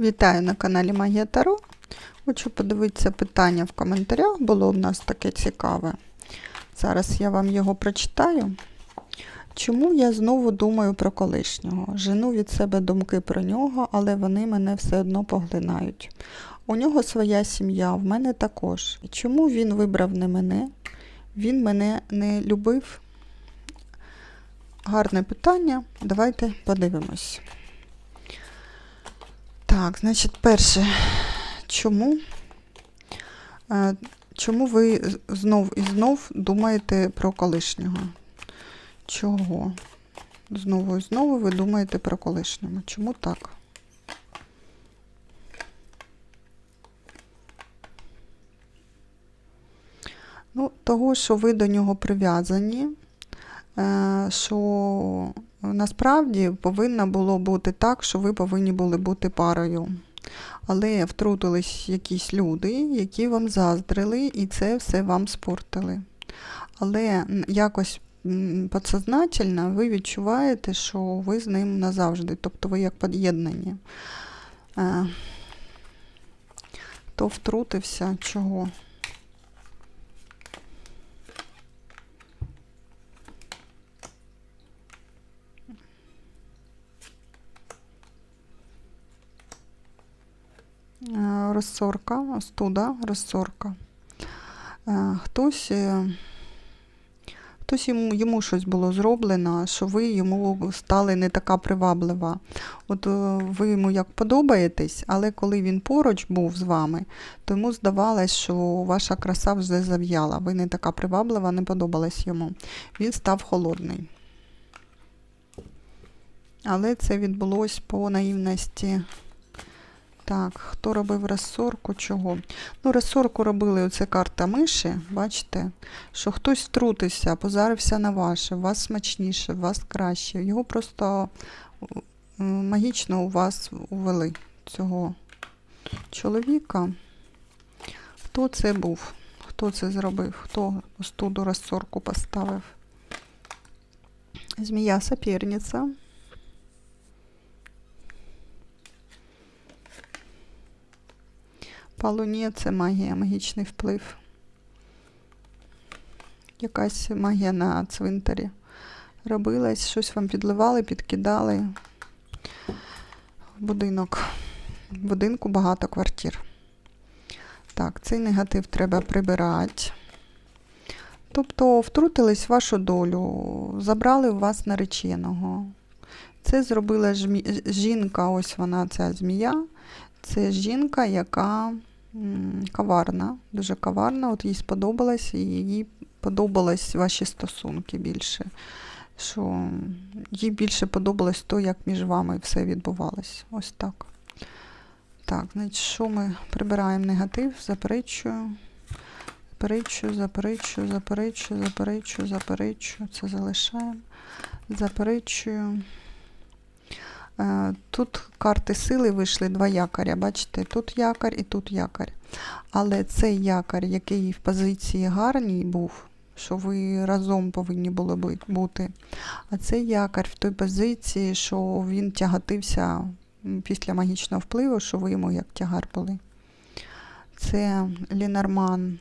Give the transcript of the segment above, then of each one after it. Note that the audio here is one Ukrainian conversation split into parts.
Вітаю на каналі Магія Таро. Хочу подивитися питання в коментарях, було в нас таке цікаве. Зараз я вам його прочитаю. Чому я знову думаю про колишнього? Жену від себе думки про нього, але вони мене все одно поглинають. У нього своя сім'я, в мене також. Чому він вибрав не мене? Він мене не любив? Гарне питання. Давайте подивимось. Так, значить, перше, чому? Е, Чому ви знов і знов думаєте про колишнього? Чого? Знову і знову ви думаєте про колишнього. Чому так? Ну, того, що ви до нього прив'язані, е, що насправді повинно було бути так, що ви повинні були бути парою. Але втрутились якісь люди, які вам заздрили, і це все вам спортили. Але якось м, підсознательно ви відчуваєте, що ви з ним назавжди, тобто ви як під'єднані. Е, Хто втрутився, чого? Розсорка, остуда, розсорка. Е, Хтось, е, хтось йому, йому щось було зроблено, що ви йому стали не така приваблива. От е, ви йому як подобаєтесь, але коли він поруч був з вами, то йому здавалось, що ваша краса вже зав'яла. Ви не така приваблива, не подобалась йому. Він став холодний. Але це відбулось по наївності. Так, хто робив розсорку, чого? Ну, розсорку робили оце карта миші, бачите, що хтось втрутився, позарився на ваше, у вас смачніше, у вас краще. Його просто е, магічно у вас увели цього чоловіка. Хто це був? Хто це зробив? Хто остуду розсорку поставив? Змія соперниця. По це магія, магічний вплив. Якась магія на цвинтарі робилась, щось вам підливали, підкидали будинок. В будинку багато квартир. Так, цей негатив треба прибирати. Тобто втрутились в вашу долю, забрали у вас нареченого. Це зробила жмі- жінка, ось вона, ця змія. Це жінка, яка м, коварна, дуже коварна. От їй сподобалось, і їй подобались ваші стосунки більше. Що їй більше подобалось то, як між вами все відбувалось. Ось так. Так, значить, що ми прибираємо негатив, заперечую. Заперечую, заперечую, заперечую, заперечую, заперечую. Це залишаємо. Заперечую. Е, Тут карти сили вийшли два якоря. Бачите, тут якорь і тут якорь. Але цей якорь, який в позиції гарній був, що ви разом повинні були бути. А цей якорь в той позиції, що він тягатився після магічного впливу, що ви йому як тягар були. Це Лінорман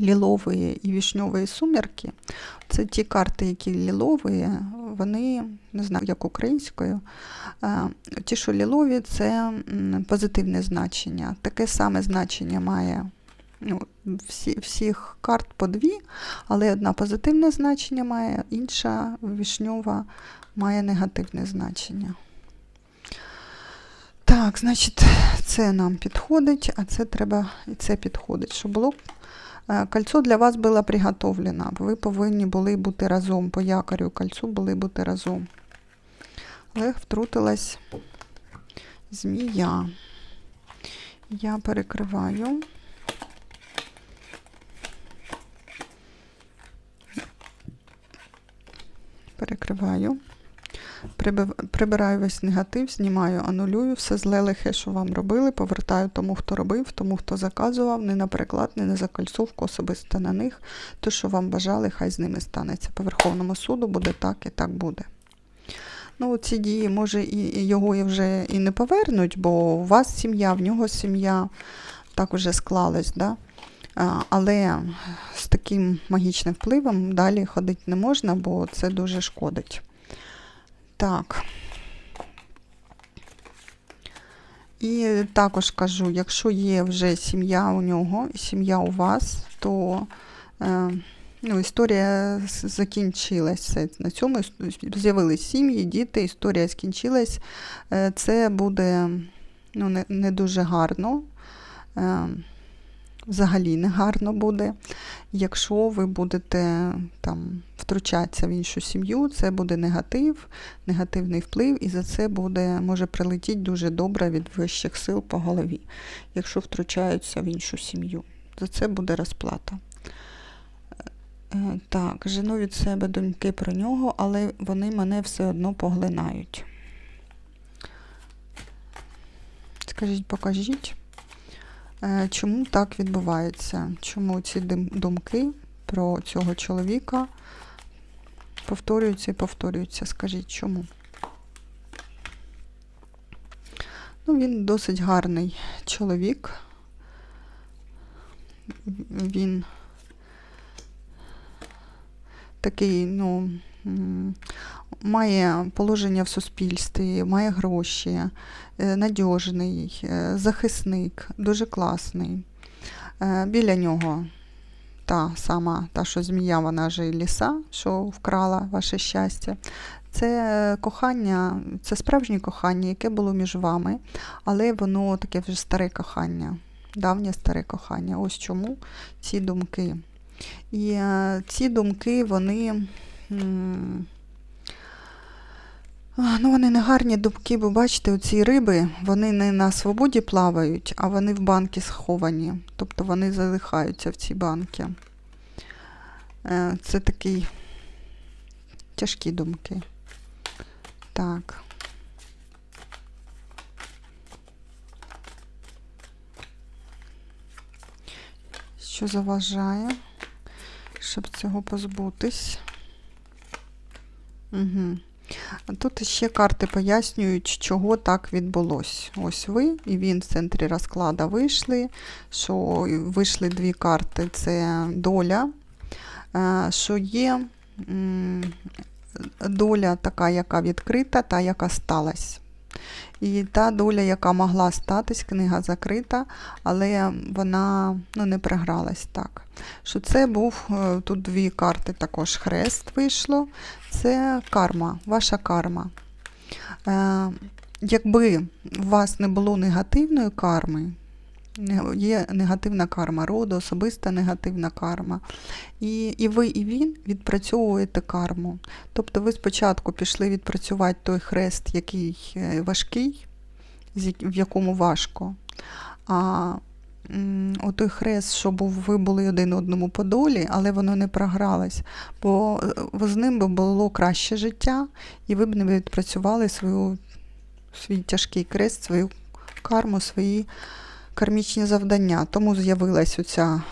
лілової і вішньової сумірки. Це ті карти, які лілові, вони, не знаю, як українською. Е, Ті, що лілові, це позитивне значення. Таке саме значення має ну, всі, всіх карт по дві, але одна позитивне значення має, інша вішньова має негативне значення. Так, значить, це нам підходить, а це треба і це підходить, щоб було Кольцо для вас було приготовлено. Ви повинні були бути разом. По якорю кольцу були бути разом. Але втрутилась змія. Я перекриваю. Перекриваю. Прибираю весь негатив, знімаю, анулюю, все зле лихе, що вам робили, повертаю тому, хто робив, тому, хто заказував, не на переклад, не на закольцовку, особисто на них. То, що вам бажали, хай з ними станеться. По Верховному суду буде так і так буде. Ну, ці дії, може, і його вже і не повернуть, бо у вас сім'я, в нього сім'я так уже склалась, да? Але з таким магічним впливом далі ходити не можна, бо це дуже шкодить. Так. І також кажу, якщо є вже сім'я у нього і сім'я у вас, то е, ну, історія з- закінчилась. Все. На цьому з'явились сім'ї, діти, історія скінчилась. Е, це буде ну, не, не дуже гарно. Взагалі не гарно буде. Якщо ви будете там втручатися в іншу сім'ю, це буде негатив, негативний вплив, і за це буде, може прилетіти дуже добре від вищих сил по голові, якщо втручаються в іншу сім'ю. За це буде розплата. Е, Так, жену від себе думки про нього, але вони мене все одно поглинають. Скажіть, покажіть. Е, Чому так відбувається? Чому ці думки про цього чоловіка повторюються і повторюються? Скажіть, чому? Ну, він досить гарний чоловік. Він такий, ну, має положення в суспільстві, має гроші, е, надіжний, е, захисник, дуже класний. Е, Біля нього та сама, та, що змія, вона же і ліса, що вкрала ваше щастя. Це кохання, це справжнє кохання, яке було між вами, але воно таке вже старе кохання, давнє старе кохання. Ось чому ці думки. І ці думки, вони. Ну, вони не гарні думки, бо бачите, оці риби, вони не на свободі плавають, а вони в банки сховані. Тобто вони залишаються в ці банки. Е, Це такі тяжкі думки. Так. Що заважає, щоб цього позбутись? Угу. Тут ще карти пояснюють, чого так відбулося. Ось ви і він в центрі розкладу вийшли. Що вийшли дві карти це доля, е, що є доля така, яка відкрита, та, яка сталася. І та доля, яка могла статись, книга закрита, але вона ну, не програлась так. Що це був е, тут дві карти, також хрест вийшло. Це карма, ваша карма. Е, якби у вас не було негативної карми, є негативна карма роду, особиста негативна карма. І, і ви, і він відпрацьовуєте карму. Тобто ви спочатку пішли відпрацювати той хрест, який е, важкий, в якому важко. А м, отой хрест, що був, ви були один одному по долі, але воно не програлось, бо е, з ним би було краще життя, і ви б не відпрацювали свою, свій тяжкий крест, свою карму, свої кармічні завдання. Тому з'явилась оця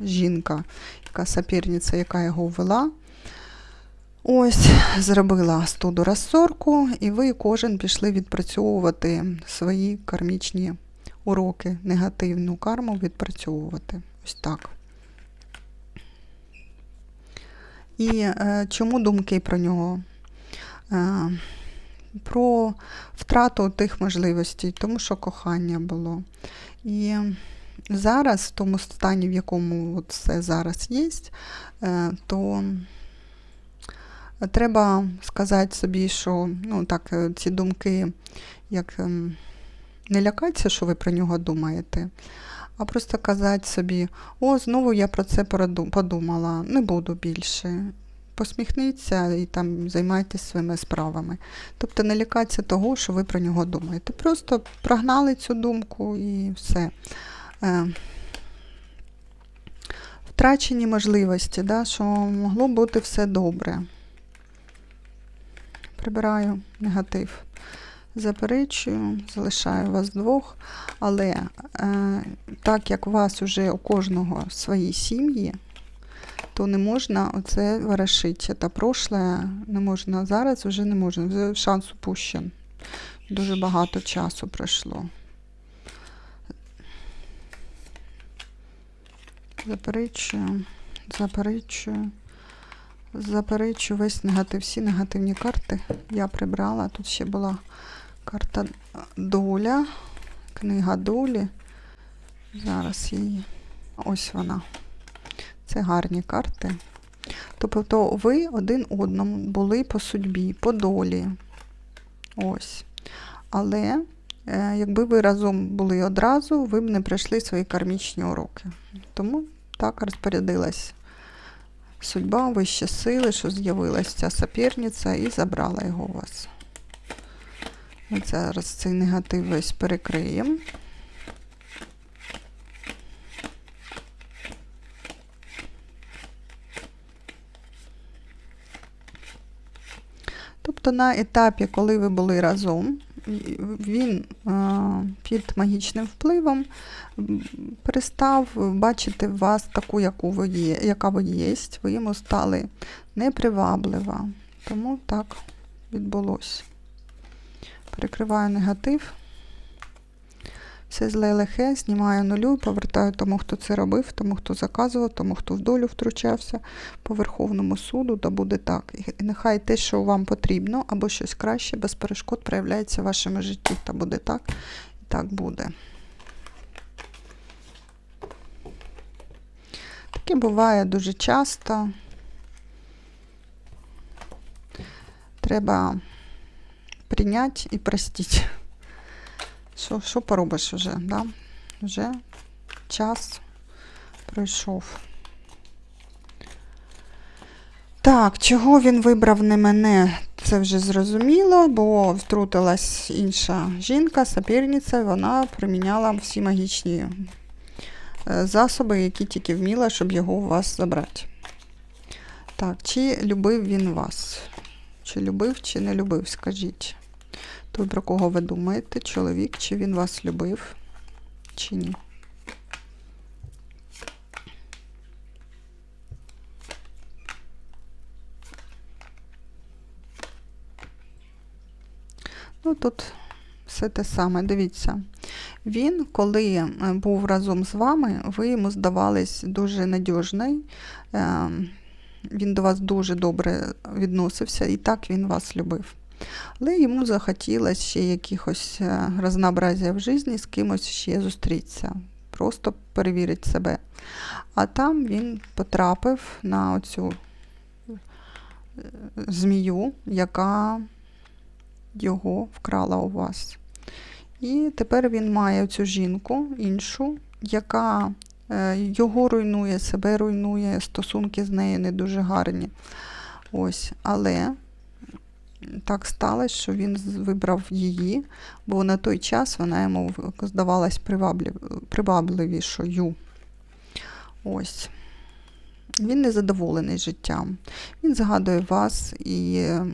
жінка, яка соперниця, яка його ввела. Ось, зробила студу розсорку, і ви кожен пішли відпрацьовувати свої кармічні уроки, негативну карму відпрацьовувати. Ось так. І е, чому думки про нього? Е, про втрату тих можливостей, тому що кохання було. І зараз, в тому стані, в якому от все зараз є, е, то треба сказати собі, що ну, так, е, ці думки, як ем, не лякатися, що ви про нього думаєте, а просто казати собі, о, знову я про це подумала, не буду більше. Посміхніться і там займайтеся своїми справами. Тобто не лякатися того, що ви про нього думаєте. Просто прогнали цю думку і все. Е, втрачені можливості, да, що могло бути все добре. Прибираю негатив. Заперечую, залишаю вас двох, але е, так як у вас вже у кожного свої сім'ї, то не можна оце ворошити. Це прошле не можна. Зараз вже не можна. Вже шанс упущен. Дуже багато часу пройшло. Заперечую, заперечую, заперечую весь негатив, всі негативні карти я прибрала. Тут ще була карта доля, книга долі. Зараз її. Ось вона. Це гарні карти. Тобто ви один одному були по судьбі, по долі. Ось. Але е, якби ви разом були одразу, ви б не пройшли свої кармічні уроки. Тому так розпорядилась судьба, вищі сили, що з'явилася ця соперниця і забрала його у вас. Ми зараз цей негатив весь перекриємо. Тобто на етапі, коли ви були разом, він е, під магічним впливом перестав бачити вас таку, яку ви є, яка ви є. Ви йому стали неприваблива. Тому так відбулося. Перекриваю негатив. Все зле лихе, знімаю нулю повертаю тому, хто це робив, тому, хто заказував, тому, хто в долю втручався по Верховному суду, да буде так. І нехай те, що вам потрібно, або щось краще, без перешкод проявляється в вашому житті. Та буде так, і так буде. Таке буває дуже часто. Треба прийняти і простити. Що, що поробиш вже, да? Вже час пройшов. Так, чого він вибрав не мене, це вже зрозуміло, бо втрутилась інша жінка, соперниця, вона приміняла всі магічні е, засоби, які тільки вміла, щоб його у вас забрати. Так, чи любив він вас? Чи любив, чи не любив, скажіть. Той, про кого ви думаєте, чоловік, чи він вас любив, чи ні? Ну, тут все те саме. Дивіться, він, коли е, був разом з вами, ви йому здавались дуже надіжний. е, Він до вас дуже добре відносився, і так він вас любив. Але йому захотілося ще якихось е, разнообразія в житті, з кимось ще зустрітися, просто перевірити себе. А там він потрапив на оцю е, змію, яка його вкрала у вас. І тепер він має цю жінку іншу, яка е, його руйнує, себе руйнує, стосунки з нею не дуже гарні. Ось, але так сталося, що він вибрав її, бо на той час вона йому здавалась привабливішою. Ось. Він незадоволений життям. Він згадує вас і е,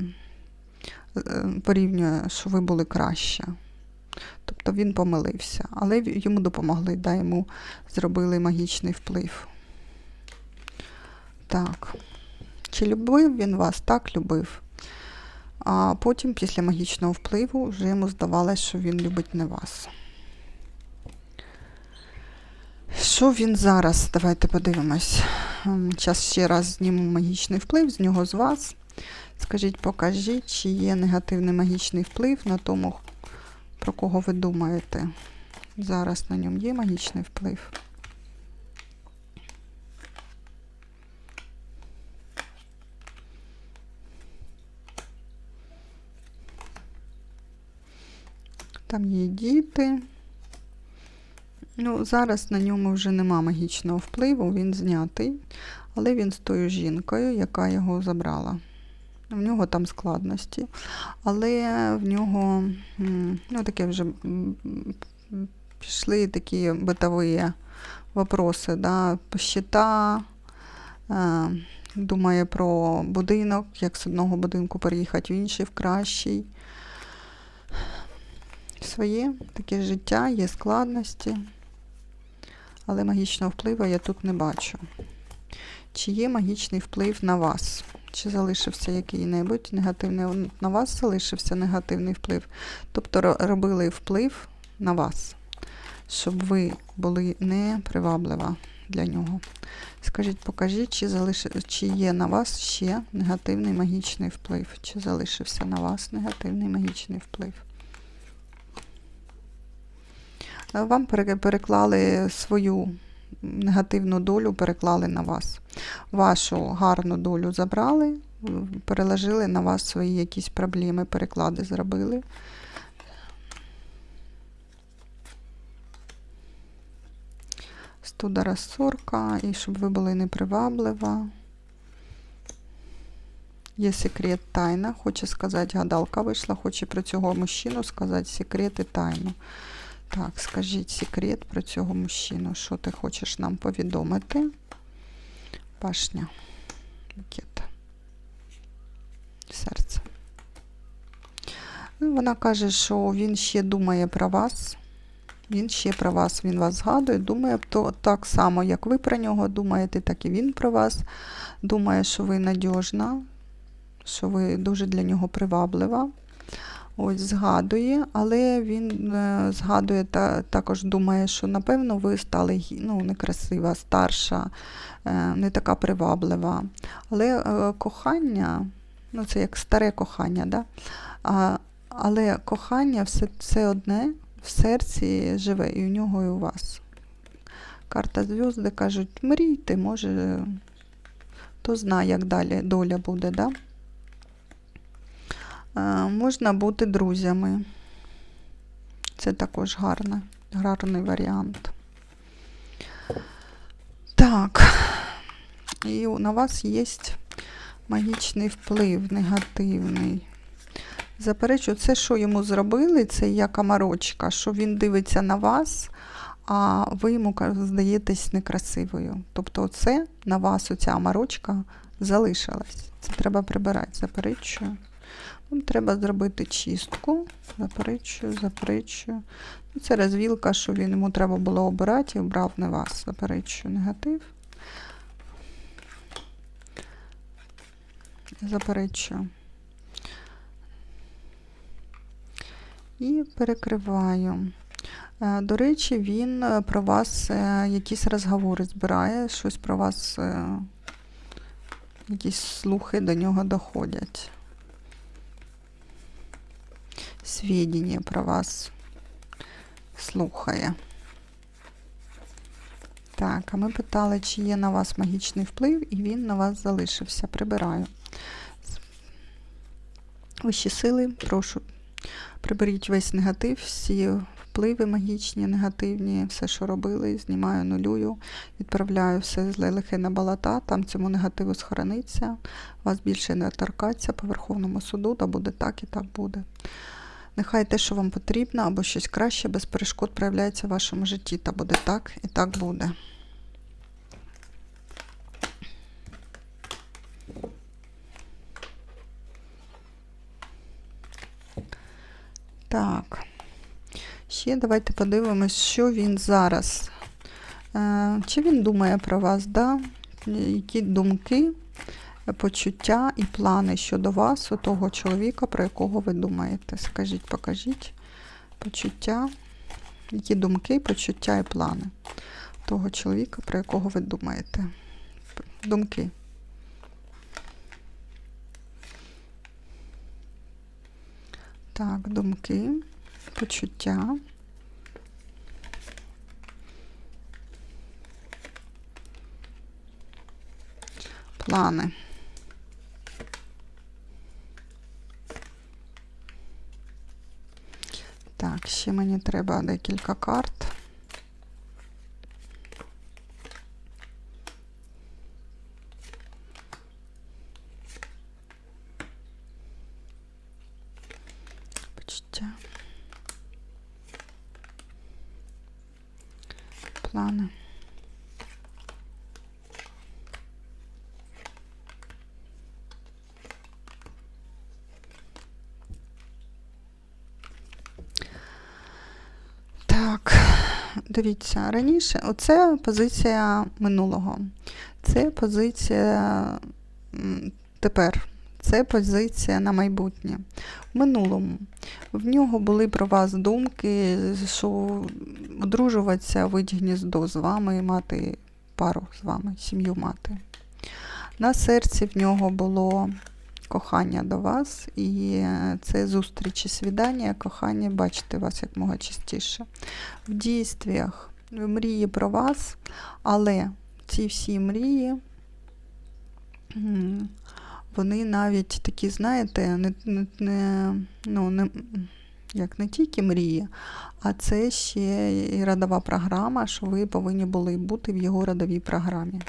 порівнює, що ви були краще. Тобто він помилився, але йому допомогли, да, йому зробили магічний вплив. Так. Чи любив він вас? Так, любив. А потім, після магічного впливу, вже йому здавалося, що він любить не вас. Що він зараз? Давайте подивимось. Зараз ще раз зніму магічний вплив з нього з вас. Скажіть, покажіть, чи є негативний магічний вплив на тому, про кого ви думаєте. Зараз на ньому є магічний вплив. Там є діти. Ну, зараз на ньому вже нема магічного впливу, він знятий, але він з тою жінкою, яка його забрала. В нього там складності, але в нього ну, таке вже пішли такі битові вопроси, да, щита, е, думає про будинок, як з одного будинку переїхати в інший, в кращий. Своє таке життя, є складності, але магічного впливу я тут не бачу. Чи є магічний вплив на вас? Чи залишився який-небудь негативний на вас залишився негативний вплив? Тобто робили вплив на вас, щоб ви були неприваблива для нього. Скажіть, покажіть, чи, залиш... чи є на вас ще негативний магічний вплив? Чи залишився на вас негативний магічний вплив? Вам переклали свою негативну долю, переклали на вас. Вашу гарну долю забрали, переложили на вас свої якісь проблеми, переклади зробили. Студа розсорка, і щоб ви були неприваблива. Є секрет тайна. Хоче сказати, гадалка вийшла, хоче про цього мужчину сказати секрет і тайну. Так, скажіть секрет про цього мужчину. Що ти хочеш нам повідомити? Пашня. Букет. Серце. Ну, Вона каже, що він ще думає про вас. Він ще про вас, він вас згадує, думає то, так само, як ви про нього думаєте, так і він про вас. Думає, що ви надіжна, що ви дуже для нього приваблива. Ось згадує, але він е, згадує та також думає, що напевно ви стали ну, некрасива, старша, е, не така приваблива. Але е, кохання, ну це як старе кохання, да? а, але кохання все, все одне в серці живе, і у нього, і у вас. Карта зв'язки кажуть, мрійте, може, хто знає, як далі доля буде, да? Е, Можна бути друзями. Це також гарне, гарний варіант. Так. І на вас є магічний вплив, негативний. Заперечу, це, що йому зробили, це як амарочка, що він дивиться на вас, а ви йому здаєтесь некрасивою. Тобто, це на вас, оця амарочка, залишилась. Це треба прибирати, заперечую. Треба зробити чистку. Заперечую, заперечую. Ну, Це розвілка, що він йому треба було обирати і обрав не вас. Заперечую негатив. Заперечую. І перекриваю. Е, До речі, він е, про вас е, якісь розговори збирає, щось про вас, якісь слухи до нього доходять. Свідення про вас слухає. Так, а ми питали, чи є на вас магічний вплив, і він на вас залишився. Прибираю. Вищі сили, прошу, приберіть весь негатив, всі впливи магічні, негативні, все, що робили, знімаю, нулюю, відправляю все зле лихе на балата, там цьому негативу схорониться, вас більше не торкаться по Верховному суду, да буде так і так буде. Нехай те, що вам потрібно, або щось краще, без перешкод проявляється в вашому житті, та буде так і так буде. Так. Ще давайте подивимось, що він зараз. Е, Чи він думає про вас, да? які думки, почуття і плани щодо вас, у того чоловіка, про якого ви думаєте? Скажіть, покажіть почуття, які думки, почуття і плани того чоловіка, про якого ви думаєте? Думки. Так, думки, почуття. Плани. Так, ще мені треба декілька карт. Почуття. Плани. Так, дивіться, раніше оце позиція минулого. Це позиція тепер. Це позиція на майбутнє. В минулому в нього були про вас думки, що одружуватися, вийти гніздо з вами мати пару з вами, сім'ю мати. На серці в нього було кохання до вас, і е, це зустрічі, свідання, кохання, бачити вас як мога частіше. В дійствах мрії про вас, але ці всі мрії, вони навіть такі, знаєте, не, не, не, ну, не, як не тільки мрії, а це ще і родова програма, що ви повинні були бути в його родовій програмі.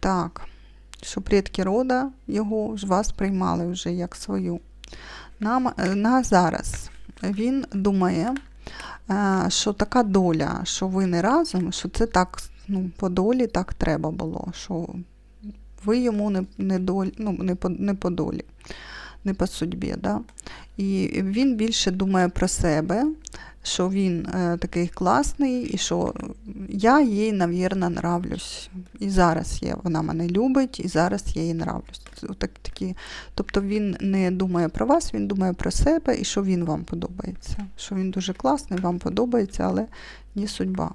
Так, що предки рода його ж вас приймали вже як свою. На, е, на зараз він думає, е, що така доля, що ви не разом, що це так ну, по долі так треба було, що ви йому не, не, доль, ну, не, по, не по долі, не по судьбі. Да? І він більше думає про себе, що він е, такий класний, і що я їй, навірно, нравлюсь. І зараз є, вона мене любить, і зараз я їй нравлюсь. Це отак- такі, тобто він не думає про вас, він думає про себе і що він вам подобається. Що він дуже класний, вам подобається, але не судьба.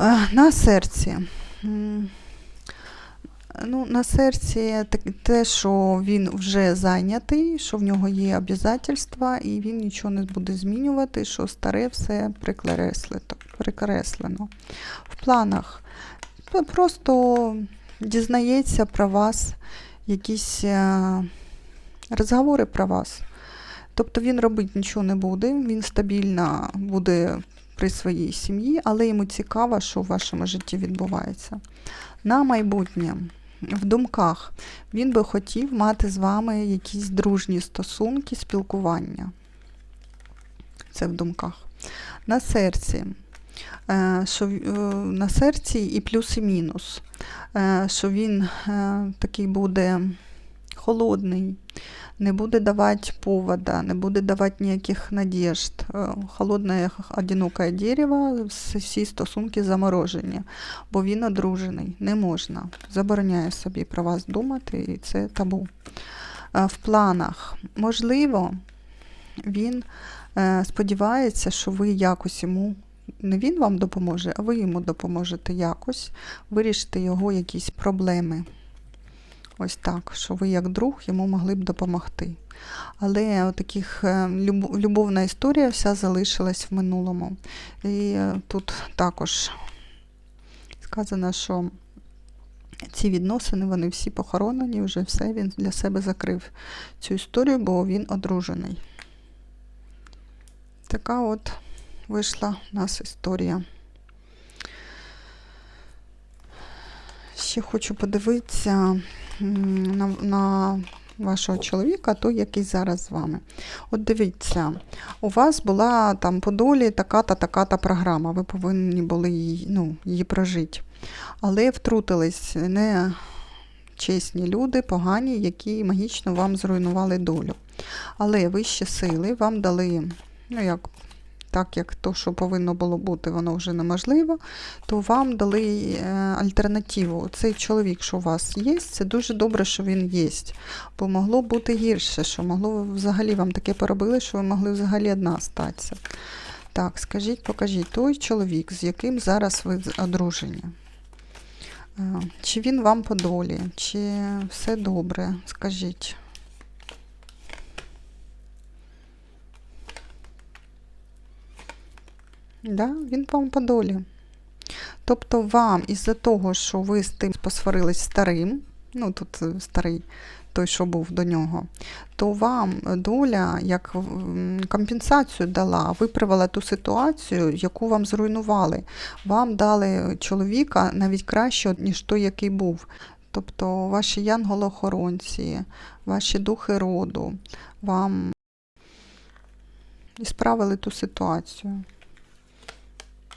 Е, На серці. Ну, на серці те, що він вже зайнятий, що в нього є обов'язательства, і він нічого не буде змінювати, що старе все прикреслено. В планах просто дізнається про вас якісь е, розговори про вас. Тобто він робити нічого не буде, він стабільно буде при своїй сім'ї, але йому цікаво, що в вашому житті відбувається. На майбутнє в думках він би хотів мати з вами якісь дружні стосунки, спілкування. Це в думках. На серці. е, Що, е, на серці і плюс і мінус. Е, Що він такий буде холодний, не буде давати повода, не буде давати ніяких надіжд. Е, Холодне, одинокое дерево, всі- всі стосунки заморожені бо він одружений, не можна. Забороняє собі про вас думати, і це табу. Е, В планах, можливо, він е, сподівається, що ви якось йому, не він вам допоможе, а ви йому допоможете якось вирішити його якісь проблеми. Ось так, що ви як друг йому могли б допомогти. Але таких любовна історія вся залишилась в минулому. І е, тут також сказано, що ці відносини, вони всі похоронені, вже все, він для себе закрив цю історію, бо він одружений. Така от вийшла у нас історія. Ще хочу подивитися на, на вашого чоловіка, той, який зараз з вами. От дивіться, у вас була там по долі така-та, така-та програма, ви повинні були її, ну, її прожити. Але втрутились не чесні люди, погані, які магічно вам зруйнували долю. Але вищі сили вам дали, ну як, так як то, що повинно було бути, воно вже неможливо, то вам дали е, альтернативу. Цей чоловік, що у вас є, це дуже добре, що він є. Бо могло бути гірше, що могло взагалі вам таке поробили, що ви могли взагалі одна статися. Так, скажіть, покажіть, той чоловік, з яким зараз ви одружені. Е, Чи він вам по долі, чи все добре? Скажіть. Да, він вам по долі. Тобто вам із-за того, що ви з тим посварились старим, ну тут е, старий той, що був до нього, то вам доля як компенсацію дала, виправила ту ситуацію, яку вам зруйнували. Вам дали чоловіка навіть краще, ніж той, який був. Тобто ваші янголи-охоронці, ваші духи роду вам і справили ту ситуацію.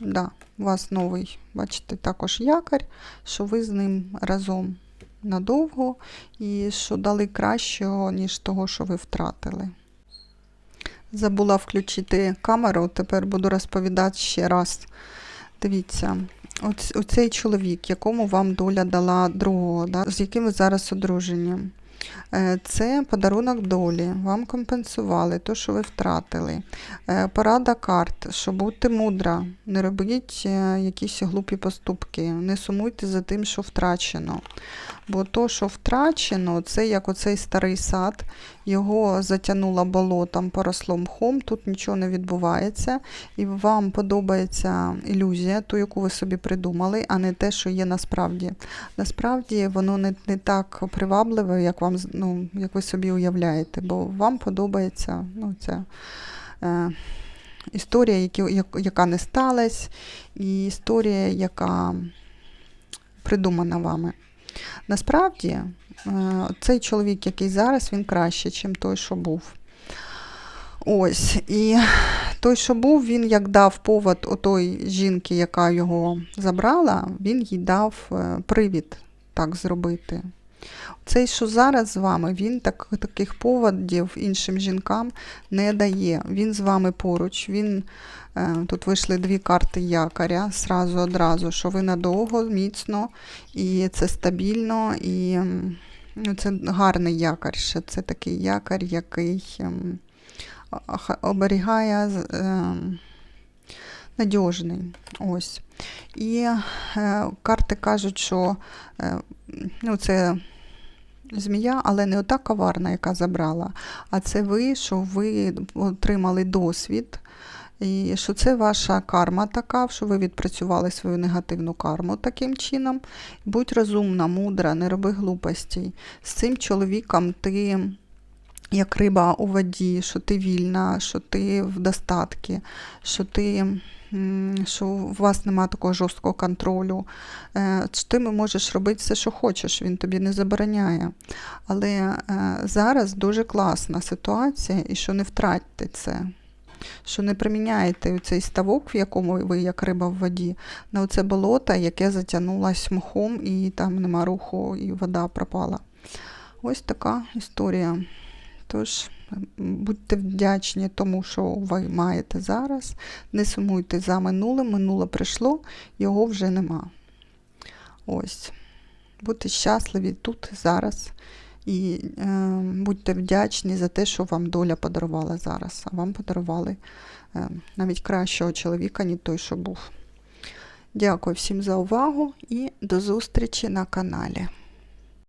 Да, у вас новий, бачите, також якорь, що ви з ним разом надовго і що дали кращого, ніж того, що ви втратили. Забула включити камеру, тепер буду розповідати ще раз. Дивіться, оц- оцей чоловік, якому вам доля дала другого, да, з яким ви зараз одружені. Е, Це подарунок долі, вам компенсували те, що ви втратили. Е, Порада карт, що будьте мудра, не робіть е, якісь глупі поступки, не сумуйте за тим, що втрачено. Бо то, що втрачено, це як оцей старий сад, його затягнуло болотом, поросло мхом, тут нічого не відбувається, і вам подобається ілюзія, ту, яку ви собі придумали, а не те, що є насправді. Насправді воно не, не так привабливе, як вам з- ну, як ви собі уявляєте, бо вам подобається ну, ця е, історія, які, яка не сталася, і історія, яка придумана вами. Насправді, е, цей чоловік, який зараз, він краще, ніж той, що був. Ось. І той, що був, він як дав повод отої жінки, яка його забрала, він їй дав е, привід так зробити. Цей, що зараз з вами, він так, таких поводів іншим жінкам не дає. Він з вами поруч. Він, е, тут вийшли дві карти якоря, сразу одразу, що ви надовго, міцно, і це стабільно, і ну, це гарний якор. Ще. Це такий якор, який оберігає ем, надіжний. Ось. І е, карти кажуть, що е, ну, це змія, але не ота коварна, яка забрала, а це ви, що ви отримали досвід. І що це ваша карма така, що ви відпрацювали свою негативну карму таким чином. Будь розумна, мудра, не роби глупостей. З цим чоловіком ти як риба у воді, що ти вільна, що ти в достатку, що ти. Що у вас немає такого жорсткого контролю, Е, ти можеш робити все, що хочеш, він тобі не забороняє. Але е, зараз дуже класна ситуація, і що не втратьте це, що не приміняєте цей ставок, в якому ви, як риба в воді, на оце болото, яке затягнулось мхом, і там нема руху, і вода пропала. Ось така історія. Тож будьте вдячні тому, що ви маєте зараз. Не сумуйте за минулим. Минуле прийшло, його вже нема. Ось. Будьте щасливі тут, зараз. І е, будьте вдячні за те, що вам доля подарувала зараз. А вам подарували е, навіть кращого чоловіка, ніж той, що був. Дякую всім за увагу і до зустрічі на каналі.